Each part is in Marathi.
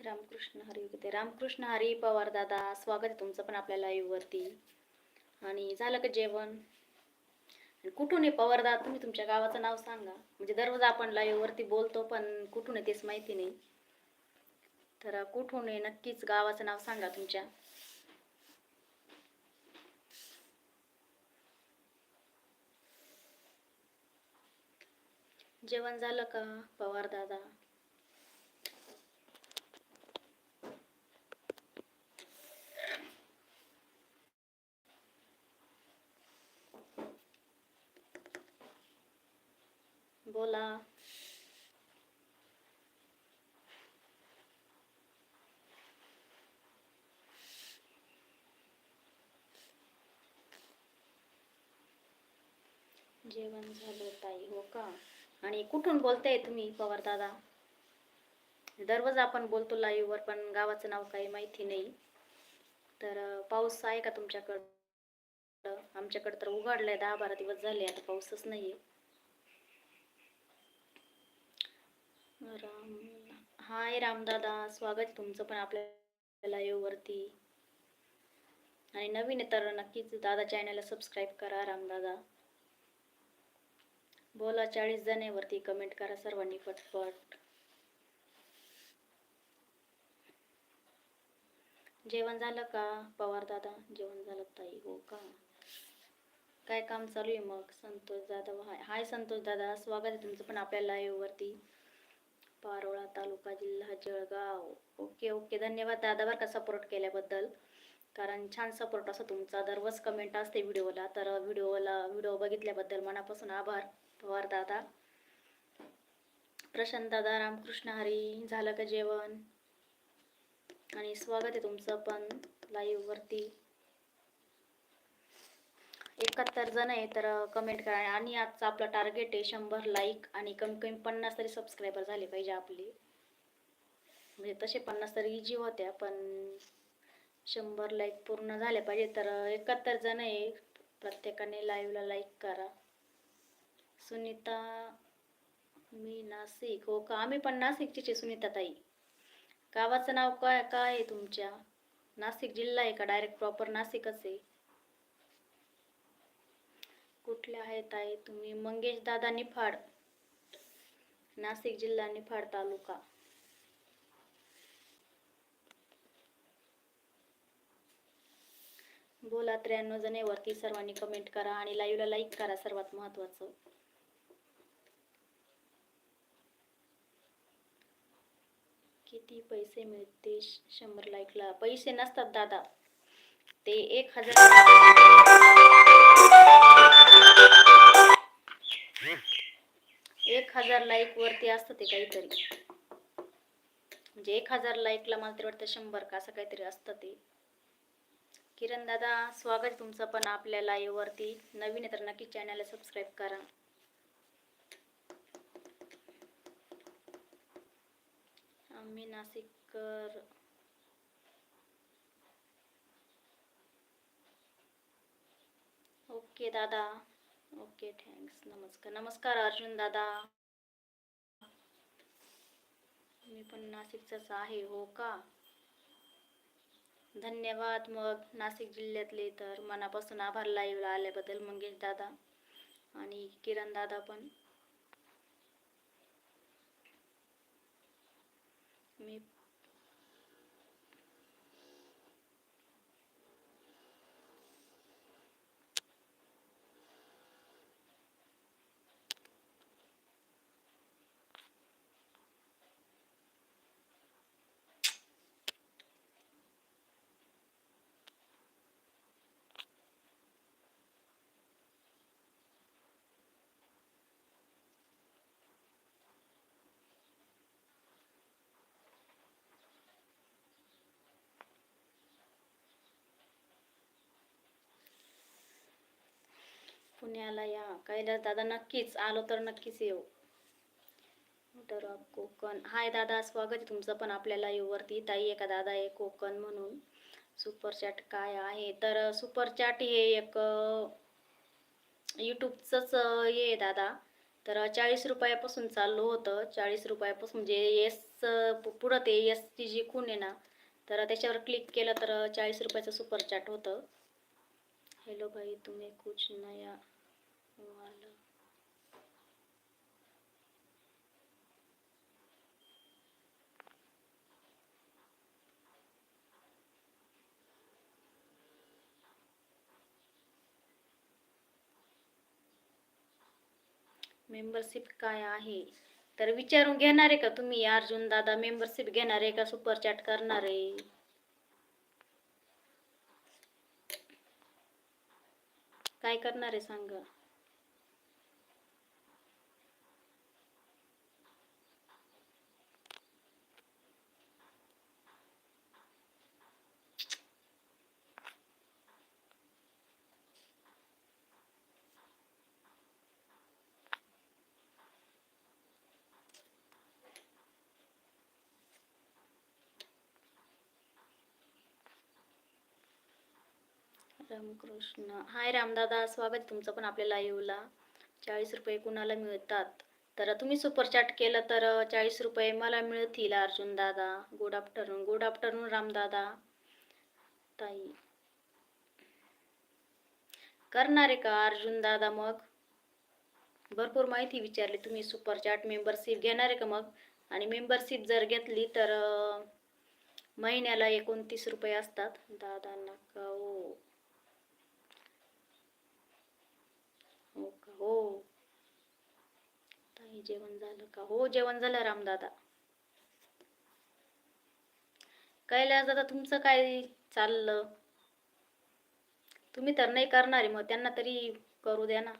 रामकृष्ण हरी ते रामकृष्ण हरी पवार दादा स्वागत आहे तुमचं पण आपल्या लाईव्ह वरती. आणि झालं का जेवण? आणि कुठून आहे पवार दादा? तुम्ही तुमच्या गावाचं नाव सांगा. म्हणजे दररोज आपण लाईव्ह वरती बोलतो पण कुठून आहे तेच माहिती नाही. तर कुठून आहे नक्कीच गावाचं नाव सांगा तुमच्या. जेवण झालं का पवार दादा बोला जेवण झालं ताई हो का? आणि कुठून बोलताय तुम्ही पवार दादा? दररोज आपण बोलतो लाईव्हवर पण गावाचं नाव काही माहिती नाही. तर पाऊस आहे का तुमच्याकडं? आमच्याकडं तर उघडलंय दहा बारा दिवस झाले आता पाऊसच नाहीये. राम हाय रामदादा स्वागत तुमचं पण आपल्या लाईव्हवरती आणि नवीन तर नक्कीच दादा चॅनलला सबस्क्राईब करा रामदादा बोला चाळीस जणेवरती कमेंट करा सर्वांनी पटपट. जेवण झालं का पवार दादा? जेवण झालं ताई हो का? काय काम चालू आहे मग? संतोष दादा हाय हाय संतोष दादा स्वागत आहे तुमचं पण आपल्या लाईव्ह वरती. पारोळा तालुका जिल्हा जळगाव. ओके ओके धन्यवाद दादा बरं का सपोर्ट केल्याबद्दल. कारण छान सपोर्ट असतो तुमचा. दररोज कमेंट असते व्हिडिओला तर व्हिडिओला व्हिडिओ बघितल्याबद्दल मनापासून आभार. पवार दादा. प्रशांत दादा रामकृष्ण हरी झालं का जेवण? आणि स्वागत आहे तुमचं पण लाईव्ह वरती. एकाहत्तर जण आहे तर कमेंट करा. आणि आजचं आपलं टार्गेट आहे शंभर लाईक आणि कमी कमी पन्नास तरी सबस्क्रायबर झाले पाहिजे आपले. म्हणजे तसे पन्नास तरी इजी होत्या पण शंभर लाईक पूर्ण झाले पाहिजे. तर एकाहत्तर जण आहे प्रत्येकाने लाईव्हला लाईक करा. सुनीता मी नाशिक. हो का? आम्ही पण नाशिकची सुनीता ताई. गावाचं नाव काय काय आहे तुमच्या? नाशिक जिल्हा आहे का? डायरेक्ट प्रॉपर नाशिकच आहे. कुठले आहेत आहे तुम्ही? मंगेश दादा निफाड. नाशिक जिल्हा निफाड तालुका. बोला त्र्याण्णव जणेवरती सर्वांनी कमेंट करा आणि लाईव्हला लाईक करा. सर्वात महत्वाचं. किती पैसे मिळते शंभर लाईकला. पैसे नसतात दादा. ते एक हजार एक हजार लाईक वरती असतं ते काहीतरी. म्हणजे एक हजार लाईकला मला तरी वाटतं शंभर का असं काहीतरी असतं ते. किरण दादा स्वागत तुमचं पण आपल्या लाईव्ह वरती. नवीन आहे तर नक्की चॅनलला सबस्क्राईब करा. आम्ही नाशिककर. ओके दादा. ओके थँक्स नमस्कार. नमस्कार अर्जुन दादा. मी पण नाशिकचाच आहे हो का? धन्यवाद मग नाशिक जिल्ह्यातले तर. मनापासून आभार लाईव्हला आल्याबद्दल मंगेश दादा आणि किरण दादा पण. मी पुण्याला या. कैलास दादा नक्कीच आलो तर नक्कीच येऊ. तर कोकण. हाय दादा स्वागत आहे तुमचं पण आपल्याला वरती. ताई एका दादा आहे कोकण म्हणून. सुपर चॅट काय आहे? तर सुपर चॅट हे एक यूट्यूबचंच हे आहे दादा. तर चाळीस रुपयापासून चालू होतं. चाळीस रुपयापासून म्हणजे एस पुढं ते एसची जी खून आहे ना तर त्याच्यावर क्लिक केलं तर चाळीस रुपयाचं सुपर चॅट होतं. हॅलो भाई तुम्ही कुछ नया मेंबरशिप काय आहे? तर विचारून घेणार आहे का तुम्ही? अर्जुन दादा मेंबरशिप घेणार आहे का? सुपर चॅट करणार आहे. काय करणार आहे सांगा. रामकृष्ण. हाय रामदादा स्वागत तुमचं पण आपल्या लाईव्हला चाळीस रुपये कुणाला मिळतात? तर तुम्ही सुपरचॅट केलं तर चाळीस रुपये मला मिळतील अर्जुन दादा. गुड आफ्टरनून गुड आफ्टरनून रामदादा. ताई. करणार आहे का अर्जुन दादा मग? भरपूर माहिती विचारली तुम्ही सुपरचॅट मेंबरशिप घेणार आहे का मग? आणि मेंबरशिप जर घेतली तर महिन्याला एकोणतीस रुपये असतात. दादा नका हो. ताई जेवण झालं का? हो जेवण झालं रामदादा. कैलास दादा तुमचं काय चाललं? तुम्ही तर नाही करणार मग त्यांना तरी करू द्या ना.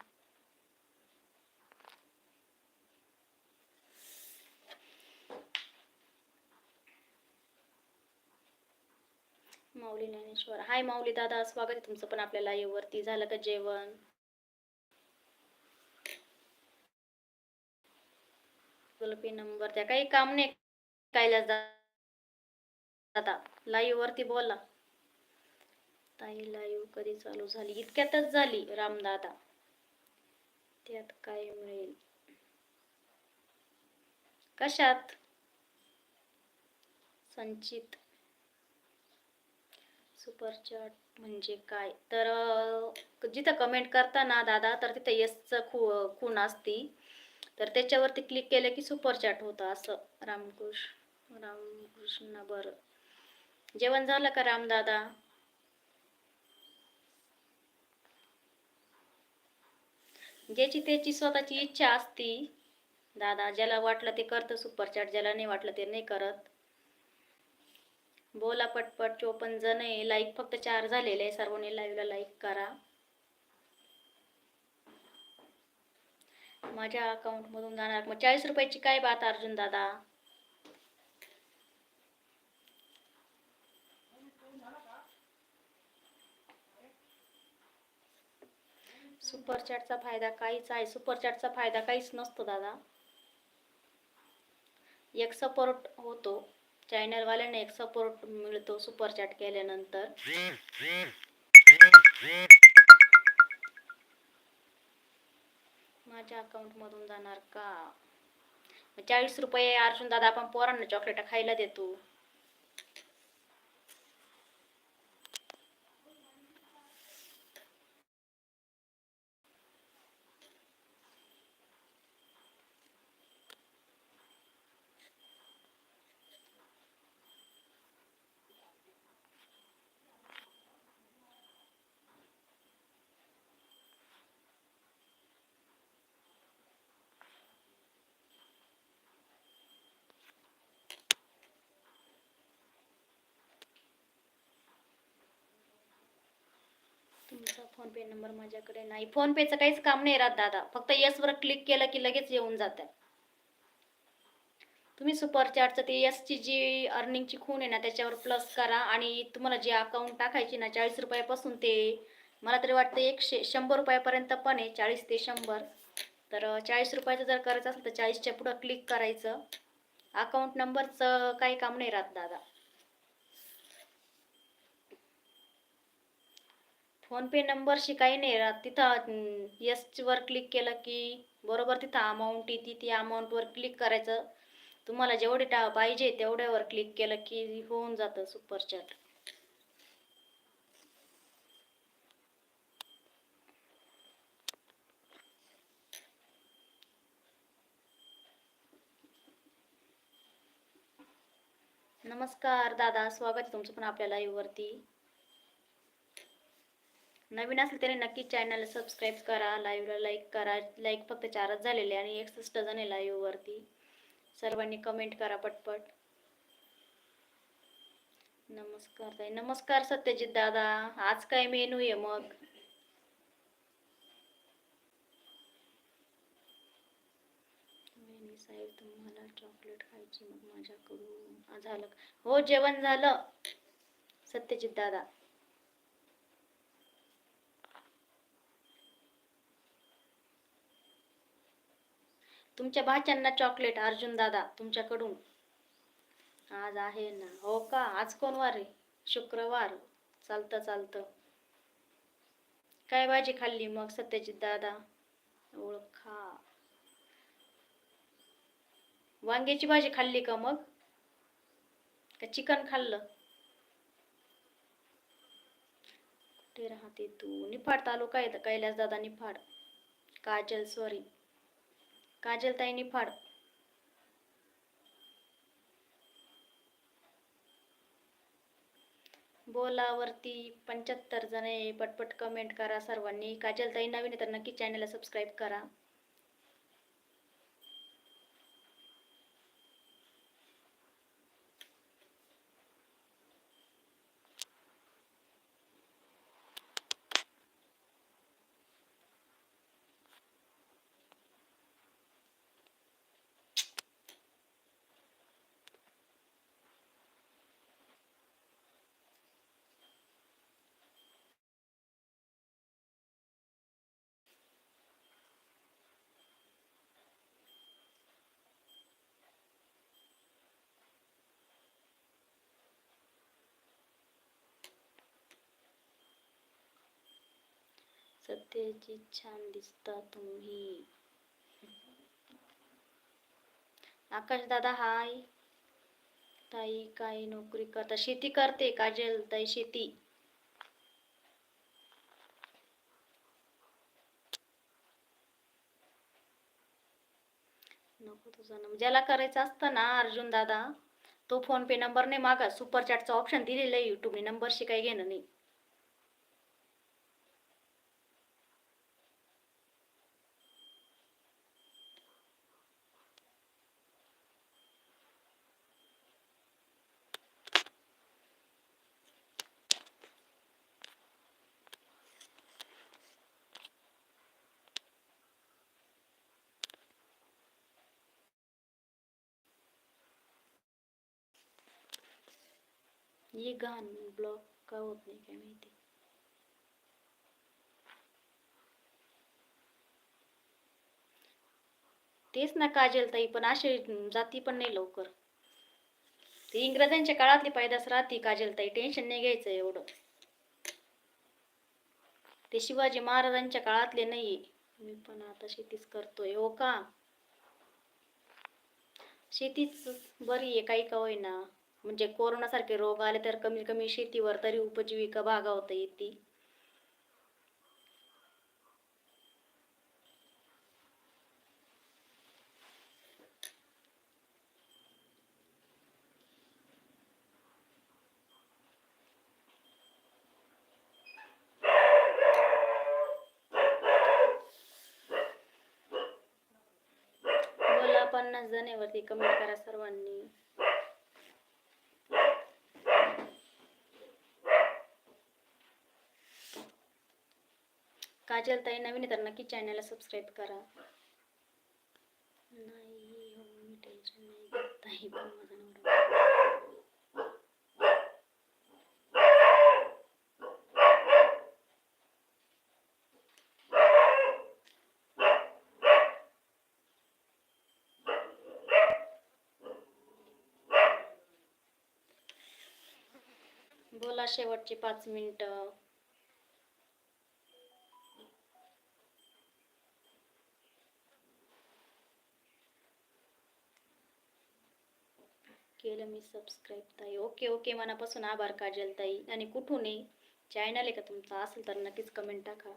माऊली ज्ञानेश्वर. हाय माऊली दादा स्वागत आहे तुमचं पण आपल्याला. live वरती झालं का जेवण? पे नंबर त्या काही काम नाही कायलाच जाता लाईव्ह वरती बोला. ताई लाईव्ह कधी चालू झाली? इतक्यातच झाली रामदादा त्यात काय मिळेल? कशात? संचित. सुपर चॅट म्हणजे काय? तर जिथं कमेंट करता ना दादा तर तिथं येसचं खू खूण असती. तर त्याच्यावरती क्लिक केलं की सुपर चॅट होतं असं. रामकृष्ण रामकृष्ण बरं. जेवण झालं का रामदादा ज्याची त्याची स्वतःची इच्छा असती दादा ज्याला वाटलं ते करतं सुपर चॅट ज्याला नाही वाटलं ते नाही करत. बोला पटपट चोपन्न जण आहे. लाईक फक्त चार झालेले आहे. सर्वांनी लाईव्हला लाईक करा. माझ्या अकाउंट मधून जाणार. मग चाळीस रुपयाची काय बात अर्जुन दादा? सुपर चॅटचा फायदा काहीच आहे. सुपर चॅटचा फायदा काहीच नसतो दादा. एक सपोर्ट होतो. चॅनलवाल्याने एक सपोर्ट मिळतो सुपर चॅट केल्यानंतर. माझ्या अकाउंट मधून जाणार का? मग चाळीस रुपये अर्जुन दादा आपण पोरांना चॉकलेट खायला देतो. फोनपे फोन पे नंबर माझ्याकडे नाही. फोन पेचं काहीच काम नाही राहत दादा. फक्त yes वर क्लिक केलं की लगेच येऊन जात. तुम्ही सुपर चार्टचं ते yes ची जी अर्निंगची खून आहे ना त्याच्यावर प्लस करा आणि तुम्हाला जे अकाउंट टाकायची ना चाळीस रुपयापासून ते मला तरी वाटतं एकशे शंभर रुपयापर्यंत पण आहे चाळीस ते शंभर. तर चाळीस रुपयाचं जर करायचं असेल तर चाळीसच्या पुढं क्लिक करायचं. अकाउंट नंबरचं काही काम नाही राहत दादा. फोन पे नंबरशी काही नाही राहत. तिथं यस वर क्लिक केलं की बरोबर तिथं अमाऊंट येते ती अमाऊंटवर क्लिक करायचं. तुम्हाला जेवढे टा पाहिजे तेवढ्यावर क्लिक केलं की होऊन जातं सुपरचॅट नमस्कार दादा स्वागत आहे तुमचं पण आपल्या लाईव्हवरती वरती. नवीन असेल त्याने नक्की चॅनल सबस्क्राईब करा लाईव्हला लाईक करा. लाईक फक्त चारच झालेले आणि एकसष्ट जण आहे लाईव्ह वरती. सर्वांनी कमेंट करा पटपट. नमस्कार ताई. नमस्कार सत्यजित दादा. आज काय मेनू आहे मग? साहेब तुम्हाला चॉकलेट खायची मग माझ्याकडून. झालं हो जेवण झालं. सत्यजित दादा. तुमच्या भाच्यांना चॉकलेट अर्जुन दादा तुमच्याकडून. आज आहे ना. हो का? आज कोण वार आहे? शुक्रवार. चालतं चालतं. काय भाजी खाल्ली मग सत्यजित दादा? ओळखा. वांग्याची भाजी खाल्ली का मग? का चिकन खाल्लं? कुठे राहते तू? निफाड तालुका आहे कैलास दादा निफाड. काजल सॉरी काजल ताई निफाड बोलावरती पंच्याहत्तर जण आहे पटपट कमेंट करा सर्वांनी. काजलताई नवीन तर नक्की चॅनलला सबस्क्राईब करा. सध्याची छान दिसता तुम्ही. आकाश दादा हाय. ताई काय नोकरी करता? शेती करते काजल ताई शेती. नको तुझा नंबर ज्याला करायचं असतं ना अर्जुन दादा तो फोन पे नंबर नाही मागा सुपर चॅटचा ऑप्शन दिलेला आहे युट्यूबने नंबरशी काही घेणं नाही. ये घाण ब्लॉक का होत नाही काय माहिती तेच ना काजल ताई पण असे जाती पण नाही लवकर ते इंग्रजांच्या काळातली पैदास राहते काजल ताई टेन्शन नाही घ्यायचं एवढं ते शिवाजी महाराजांच्या काळातले नाही मी पण आता शेतीच करतोय हो का शेतीच बरी आहे काही का होईना म्हणजे कोरोनासारखे रोग आले तर कमी कमी शेतीवर तरी उपजीविका भागावता येते. पन्नास जणेवरती कमेंट करा सर्वांनी. काजल ताई नवीन आहे तर नक्की चॅनलला सबस्क्राईब करा. नाही हो मी टेन्शन नाही घेत ताई पण माझा बोला शेवटची पाच मिनिटं. केलं मी सबस्क्राईब ताई. ओके ओके मनापासून आभार काजल ताई. आणि कुठून चॅनल आहे का तुमचा असेल तर नक्कीच कमेंट टाका.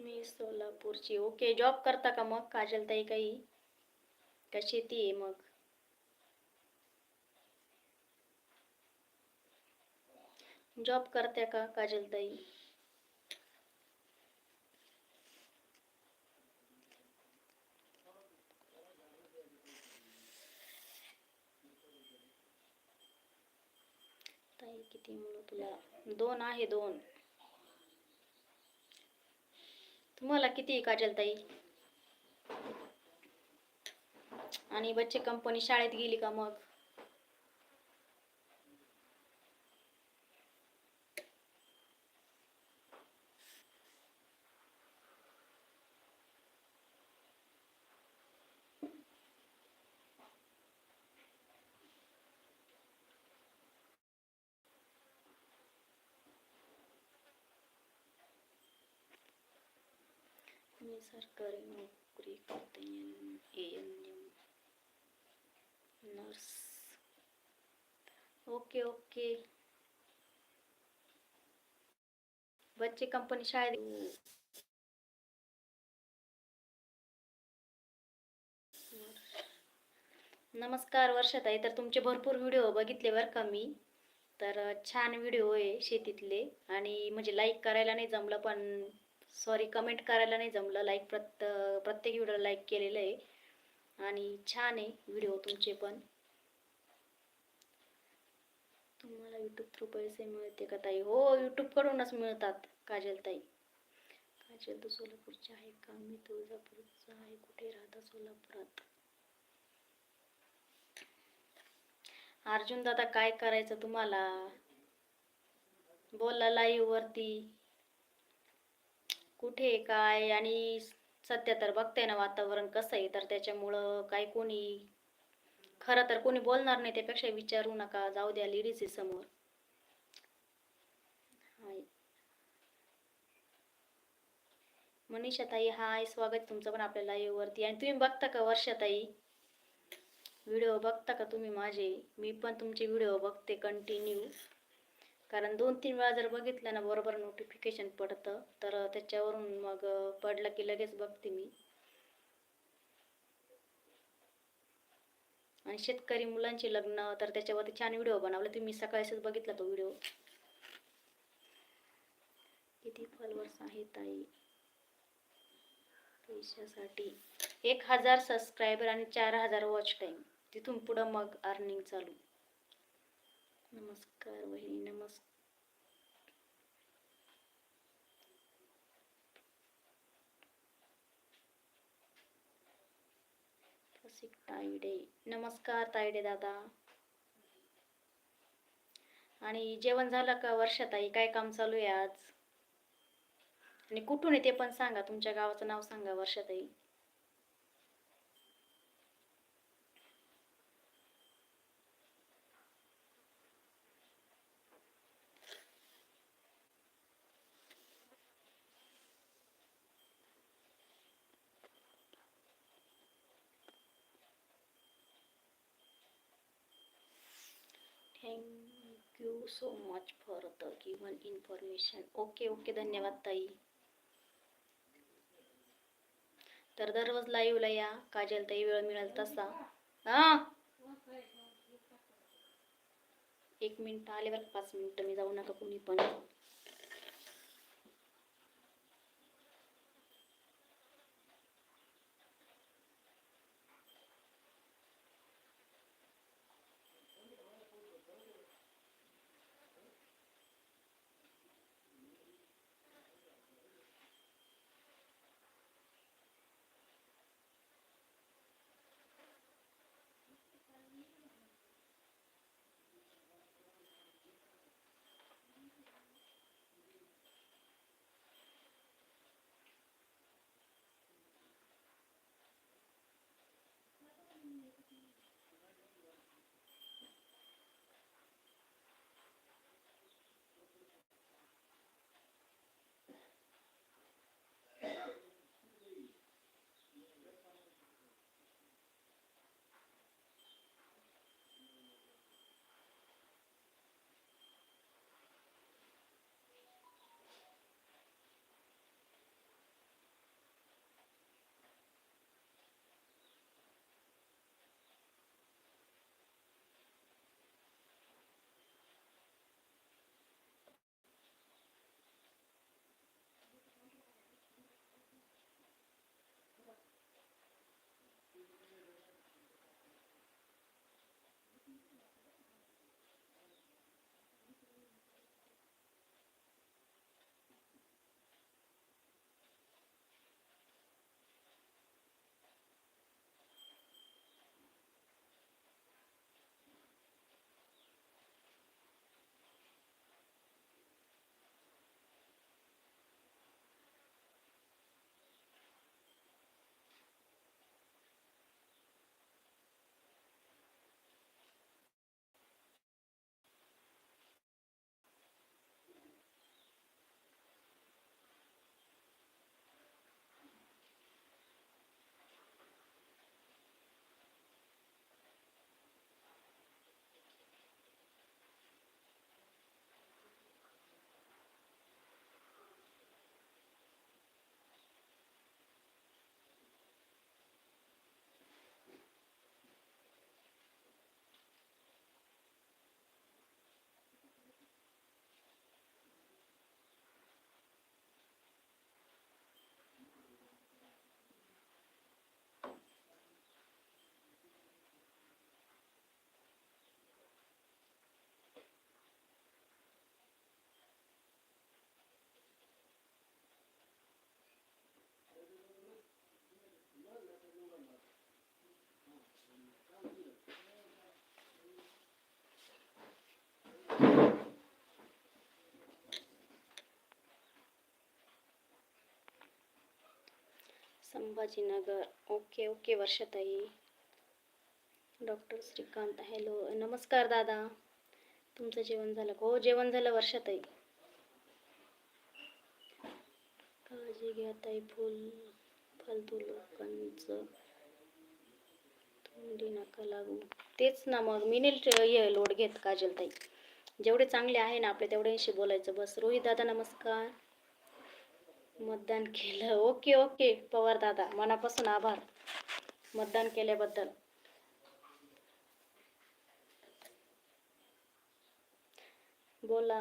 मी सोलापूरची. ओके जॉब करता का मग? काजल ताई काही? का शेती आहे मग? जॉब करत्या का काजल ताई ताई किती मुलं तुला? दोन आहे दोन. तुम्हाला किती आहे आणि बच्चे कंपनी शाळेत गेली का मग? मी सरकारी नोकरी करते. A N M nurse. Okay okay. बच्चे कंपनी शाळेत नमस्कार वर्षाताई तर तुमचे भरपूर व्हिडिओ बघितले बरं का मी. तर छान व्हिडिओ आहे शेतीतले आणि म्हणजे लाईक करायला नाही जमलं पण सॉरी कमेंट करायला नाही जमलं. लाईक प्रत प्रत्येक व्हिडिओला लाईक केलेलं आहे. आणि छान आहे व्हिडिओ तुमचे पण. तुम्हाला यूट्यूब थ्रू पैसे मिळते का ताई? हो यूट्यूबकडूनच मिळतात काजल ताई काजल तू सोलापूरची आहे का? मी तुळजापूरचा आहे. कुठे राहता सोलापुरात? अर्जुन दादा काय करायचं तुम्हाला? बोला लाईव्ह वरती. कुठे काय? आणि सध्या तर बघते ना वातावरण कसं आहे? तर त्याच्यामुळं काय कोणी खरं तर कोणी बोलणार नाही त्यापेक्षा विचारू नका. जाऊ द्या लेडीज समोर. हाय. मनीषा ताई हाय. स्वागत तुमचं पण आपल्या live वरती. आणि तुम्ही बघता का वर्षाताई? व्हिडिओ बघता का तुम्ही माझे? मी पण तुमचे व्हिडिओ बघते कंटिन्यू कारण दोन तीन वेळा जर बघितलं ना बरोबर नोटिफिकेशन पडतं तर त्याच्यावरून मग पडलं की लगेच बघते मी. आणि शेतकरी मुलांचे लग्न तर त्याच्यावरती छान व्हिडिओ बनवला. तुम्ही सकाळीच बघितला तो व्हिडिओ किती फॉलोअर्स आहेत ताई? पैशासाठी. एक हजार सबस्क्रायबर आणि चार हजार वॉच टाईम तिथून पुढं मग अर्निंग चालू. नमस्कार वहिनी नमस्कार. तायडे नमस्कार तायडे दादा. आणि जेवण झालं का वर्षाताई काय काम चालू आहे आज? आणि कुठून आहे ते पण सांगा. तुमच्या गावाचं नाव सांगा वर्षाताई thank you so much for the given information okay okay धन्यवाद ताई. तर दररोज लाईव्हला या काजल ताई वेळ मिळेल तसा. हा? एक मिनिट आले बरं पाच मिनिटं मी जाऊ नका कोणी पण. संभाजीनगर. ओके ओके वर्षाताई. Doctor Shrikant hello. नमस्कार दादा. तुमचं जेवण झालं हो जेवण झालं वर्षाताई. काळजी घ्या ताई फुल फालतू लोकांचं तोंडी नका लागू. तेच ना मग मी नाही लोड घेत काजल ताई. जेवढे चांगले आहे ना आपले तेवढ्यांशी बोलायचं बस. रोहित दादा नमस्कार. मतदान केलं. Okay okay. पवार दादा मनापासून आभार मतदान केल्याबद्दल. बोला.